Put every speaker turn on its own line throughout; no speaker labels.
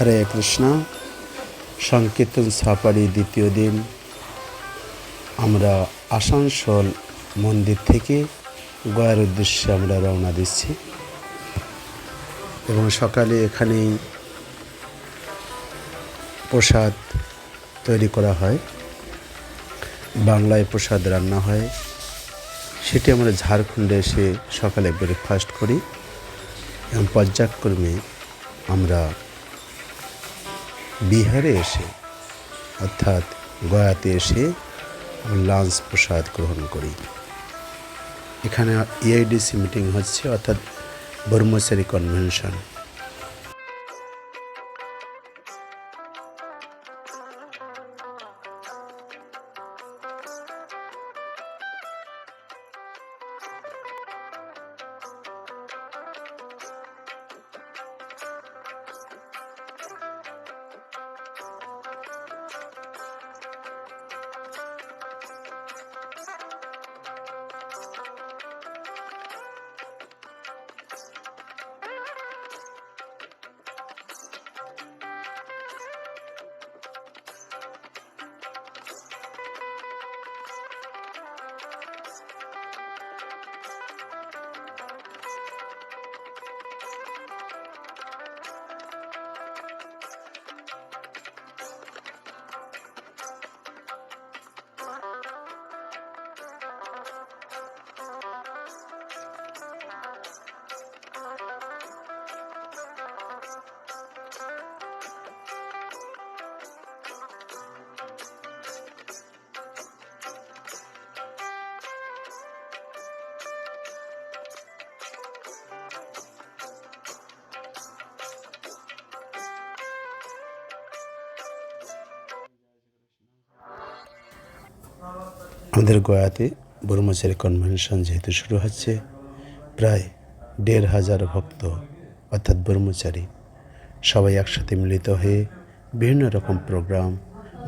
হরে কৃষ্ণ। সংকীর্তন সাফারি দ্বিতীয় দিন। আমরা আসানসোল মন্দির থেকে গয়ার উদ্দেশ্যে আমরা রওনা দিচ্ছি। এবং সকালে এখানেই প্রসাদ তৈরি করা হয়। বাংলায় প্রসাদ রান্না হয়। সেটি আমরা ঝাড়খণ্ডে এসে সকালে ব্রেকফাস্ট করি। এবং পর্যায়ক্রমে আমরা বিহারে এসে, অর্থাৎ গয়াতে এসে লাঞ্চ প্রসাদ গ্রহণ করি। এখানে ইআইডিসি মিটিং হচ্ছে, অর্থাৎ ব্রহ্মচারী কনভেনশন আমাদের গয়াতে ব্রহ্মচারী কনভেনশন যেহেতু শুরু হচ্ছে, প্রায় দেড় হাজার ভক্ত, অর্থাৎ ব্রহ্মচারী, সবাই একসাথে মিলিত হয়ে বিভিন্ন রকম প্রোগ্রাম,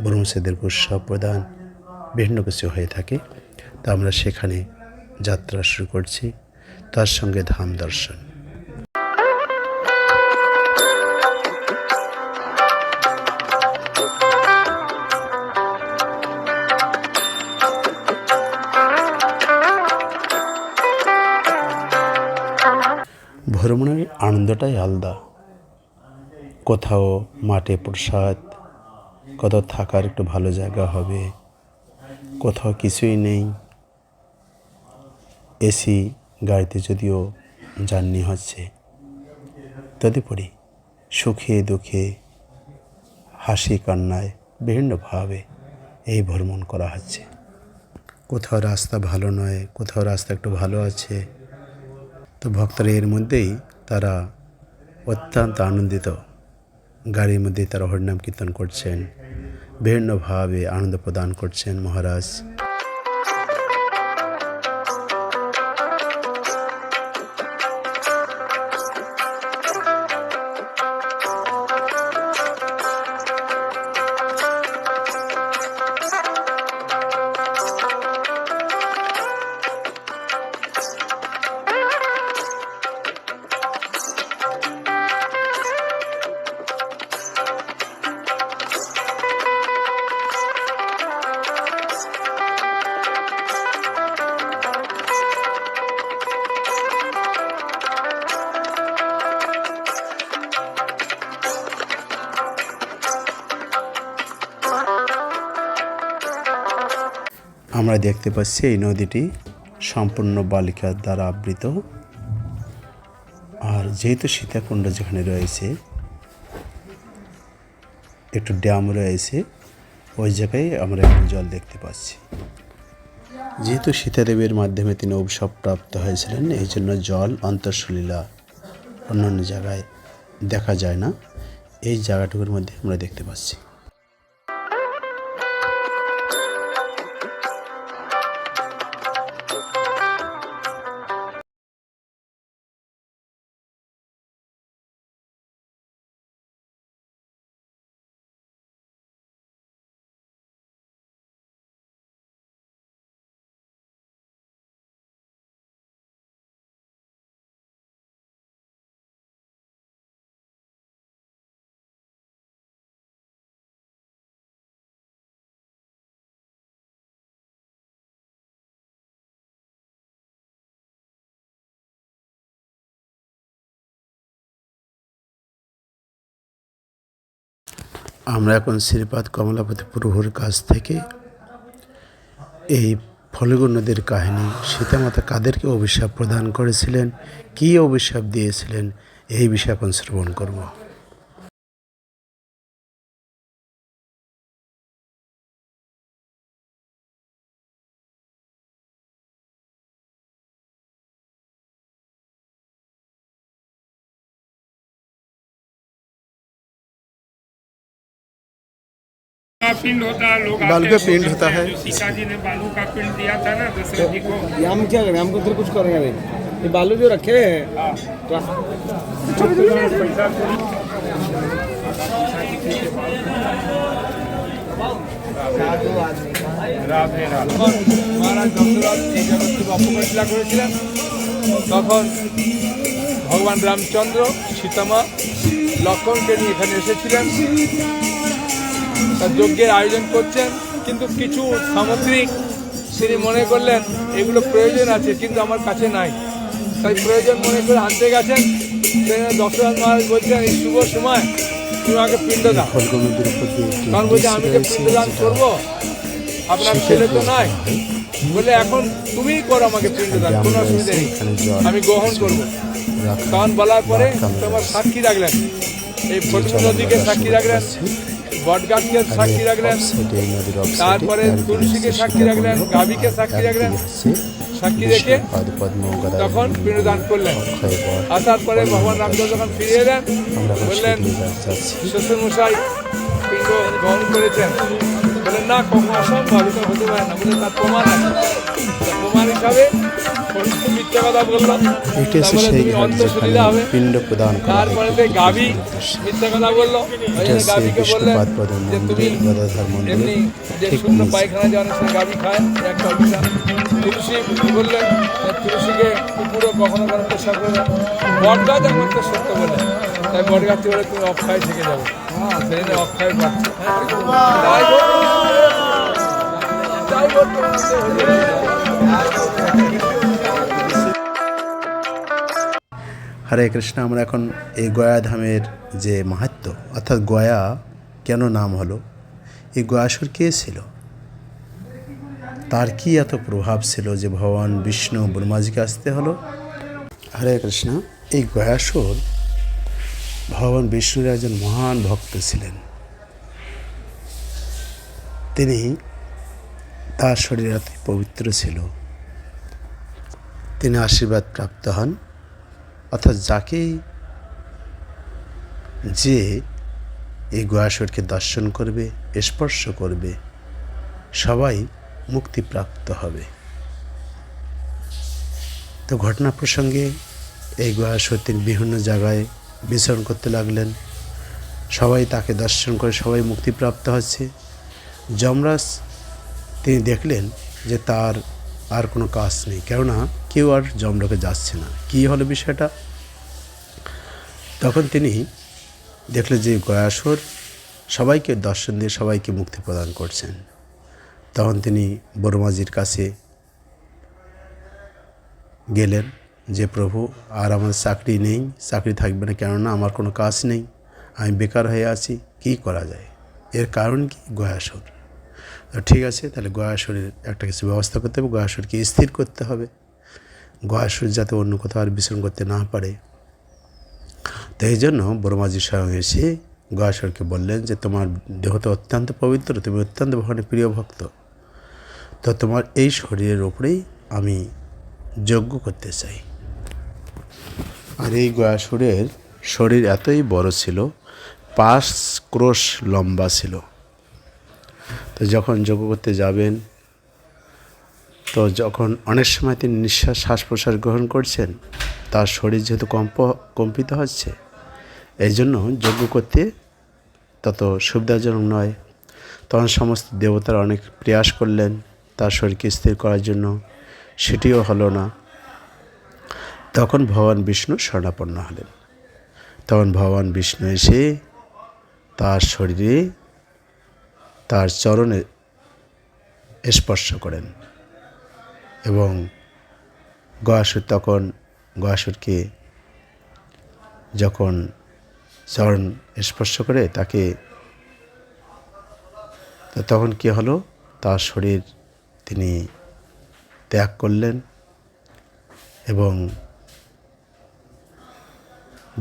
ব্রহ্মচারীদের উৎসব প্রদান, বিভিন্ন কিছু হয়ে থাকে। তা আমরা সেখানে যাত্রা শুরু করছি। তার সঙ্গে ধাম দর্শন। আনন্দটাই আলাদা। কোথাও মাঠে প্রসাদ, কোথাও থাকার একটু ভালো জায়গা হবে, কোথাও কিছুই নেই। এসি গাড়িতে যদিও জার্নি হচ্ছে, তদুপরি সুখে দুঃখে, হাসি কান্নায় বিভিন্নভাবে এই ভ্রমণ করা হচ্ছে। কোথাও রাস্তা ভালো নয়, কোথাও রাস্তা একটু ভালো আছে, তো ভক্তরা এর মধ্যেই তারা অত্যন্ত আনন্দিত। গাড়ির মধ্যে তারা হরিনাম কীর্তন করছেন। বিভিন্নভাবে আনন্দ প্রদান করছেন মহারাজ। আমরা দেখতে পাচ্ছি এই নদীটি সম্পূর্ণ বালিকার দ্বারা আবৃত। আর যেহেতু সীতাকুণ্ড যেখানে রয়েছে, একটু ড্যাম রয়েছে, ওই জায়গায় আমরা একটু জল দেখতে পাচ্ছি। যেহেতু সীতাদেবীর মাধ্যমে তিনি অভিশাপ প্রাপ্ত হয়েছিলেন, এই জন্য জল অন্তঃসলীলা অন্যান্য জায়গায় দেখা যায় না। এই জায়গাটুকুর মধ্যে আমরা দেখতে পাচ্ছি। আমরা এখন শ্রীপাদ কমলাপতি প্রভুর কাছ থেকে এই ফলগু নদীর কাহিনী, সীতামাতা কাদেরকে অভিশাপ প্রদান করেছিলেন, কী অভিশাপ দিয়েছিলেন, এই বিষয়ে এখন শ্রবণ করব।
पिंड होता है लोग
बालू
आते
का
हैं,
पिंड
वो
होता
कहते हैं,
है।
जो सीता जी ने बालू का पिंड दिया था ना दशरथ जी को
ये हम क्या करें हमको तो कुछ करेंगे नहीं ये बालू जो रखे हैं तो
पैसा রাধে রাধে
মহারাজ দশরথ এই জগৎকে অপকর্ষিলা করেছিলেন তখন ভগবান রামচন্দ্র সীতামা লক্ষণকে নিয়ে এখানে এসেছিলেন তার যজ্ঞের আয়োজন করছেন কিন্তু কিছু সামগ্রিক তিনি মনে করলেন এগুলো প্রয়োজন আছে কিন্তু আমার কাছে নাই। তাই প্রয়োজন মনে করে আনতে গেছেন। দশরথ মহারাজ বলছেন এই শুভ সময় তুমি আমাকে পিণ্ড দাও। তখন বলছে আমি যে পিণ্ডদান করব আপনার ছেলে তো নাই। বলে এখন তুমিই করো আমাকে পিণ্ডদান কোনো অসুবিধা নেই। আমি গ্রহণ করব। তখন বলার পরে তোমার সাক্ষী রাখলেন। এই ফটকু নদীকে সাক্ষী রাখলেন। বটগাছকে সাক্ষী রাখলেন তারপরে তুলসীকে সাক্ষী রাখলেন, গাভীকে সাক্ষী রাখলেন। সাক্ষী রেখে তখন পিণ্ডদান করলেন। আসার পরে ভগবান রামচন্দ্র যখন ফিরে এলেন বললেন শ্বশুর মশাই পিণ্ড গ্রহণ করেছেন। বললেন না কখন অসম্ভব হতে পারে না। বলে তার প্রমাণ আছে। মিথ্যা কথা বললাম।
এটি হচ্ছে সেই
তুমি
যেখানে
হবে।
পিণ্ড প্রদান করা হয়।
তারপরে গাভী মিথ্যা কথা বলল। ওই
হচ্ছে বিষ্ণুপাদ পদ মন্দির গদাধর মন্দির ঠিক
পায়খানা যে অনেক সময় গাভী খায় একটা অভিশাপ তুলসী বললেন তুলসীকে কুকুরও কখনো কখনো পেশা একমাত্র সত্য বলে। তাই বট গাছটি বলে তুমি অক্ষয় থেকে যাবে। সেই অক্ষয় পাচ্ছে।
হরে কৃষ্ণ, আমরা এখন এই গয়া ধামের যে মাহাত্ম অর্থাৎ গয়া কেন নাম হলো? এই গয়াসুর কে ছিল? তার কি এত প্রভাব ছিল যে ভগবান বিষ্ণু ব্রহ্মাজিকে আসতে হলো? হরে কৃষ্ণ, এই গয়াসুর ভগবান বিষ্ণুর একজন মহান ভক্ত ছিলেন। তিনি তার শরীর অতি পবিত্র ছিল। তিনি আশীর্বাদ প্রাপ্ত হন। অর্থাৎ যাকেই যে এই গয়াসরকে দর্শন করবে, স্পর্শ করবে, সবাই মুক্তিপ্রাপ্ত হবে। তো ঘটনা প্রসঙ্গে এই গয়াসর তিনি বিভিন্ন জায়গায় বিচরণ করতে লাগলেন। সবাই তাকে দর্শন করে সবাই মুক্তিপ্রাপ্ত হচ্ছে। যমরাজ তিনি দেখলেন যে তার আর কোনো কাজ নেই, কেননা কেউ আর যমলোকে যাচ্ছে না। কী হলো বিষয়টা? তখন তিনি দেখলেন যে গয়াসুর সবাইকে দর্শন দিয়ে সবাইকে মুক্তি প্রদান করছেন। তখন তিনি বড়মাজির কাছে গেলেন যে, প্রভু, আর আমার চাকরি নেই, চাকরি থাকবে না, কেননা আমার কোনো কাজ নেই, আমি বেকার হয়ে আছি, কী করা যায়? এর কারণ কি? গয়াসুর ঠিক আছে, তাহলে গয়াসুরের একটা কিছু ব্যবস্থা করতে হবে গয়াসুরকে স্থির করতে হবে। গয়াসুর যাতে অন্য কোথাও আর বিচরণ করতে না পারে। তো এই জন্য ব্রহ্মাজি স্বয়ং এসে গয়াসুরকে বললেন যে, তোমার দেহ তো অত্যন্ত পবিত্র, তুমি অত্যন্ত ভগবানের প্রিয় ভক্ত। তো তোমার এই শরীরের ওপরেই আমি যজ্ঞ করতে চাই। আর এই গয়াসুরের শরীর এতই বড় ছিল, পাঁচ ক্রোশ লম্বা ছিল। তো যখন যোগ্য করতে যাবেন, তো যখন অনেক সময় তিনি নিঃশ্বাস শ্বাস প্রশ্বাস গ্রহণ করছেন, তার শরীর যেহেতু কম্প, কম্পিত হচ্ছে, এই জন্য যজ্ঞ করতে তত সুবিধাজনক নয়। তখন সমস্ত দেবতারা অনেক প্রয়াস করলেন তার শরীরকে স্থির করার জন্য, সেটিও হলো না। তখন ভগবান বিষ্ণু স্বর্ণাপন্ন হলেন। তখন ভগবান বিষ্ণু এসে তার শরীরে তার চরণে স্পর্শ করেন এবং গয়াসুর তখন, গয়াসুরকে যখন চরণ স্পর্শ করে তাকে, তো তখন কি হলো? তার শরীর তিনি ত্যাগ করলেন এবং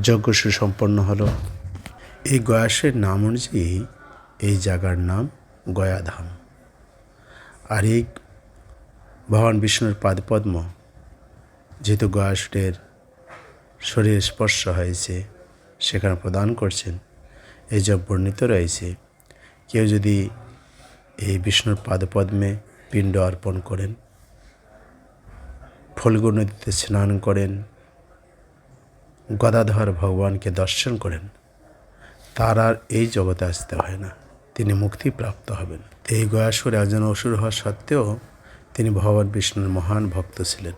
যজ্ঞ সুসম্পন্ন হলো। এই গয়াসের নাম অনুযায়ী এই জায়গার নাম গয়াধাম। আর এই ভগবান বিষ্ণুর পাদপদ্ম যেহেতু গয়াসুরের শরীর স্পর্শ হয়েছে, সেখানে প্রদান করছেন, এই যা বর্ণিত রয়েছে। কেউ যদি এই বিষ্ণুর পাদপদ্মে পিণ্ড অর্পণ করেন, ফল্গু নদীতে স্নান করেন, গদাধর ভগবানকে দর্শন করেন, তার আর এই জগতে আসতে হয় না। তিনি মুক্তিপ্রাপ্ত হবেন। এই গয়াসুর একজন অসুর হওয়া সত্ত্বেও তিনি ভগবান বিষ্ণুর মহান ভক্ত ছিলেন।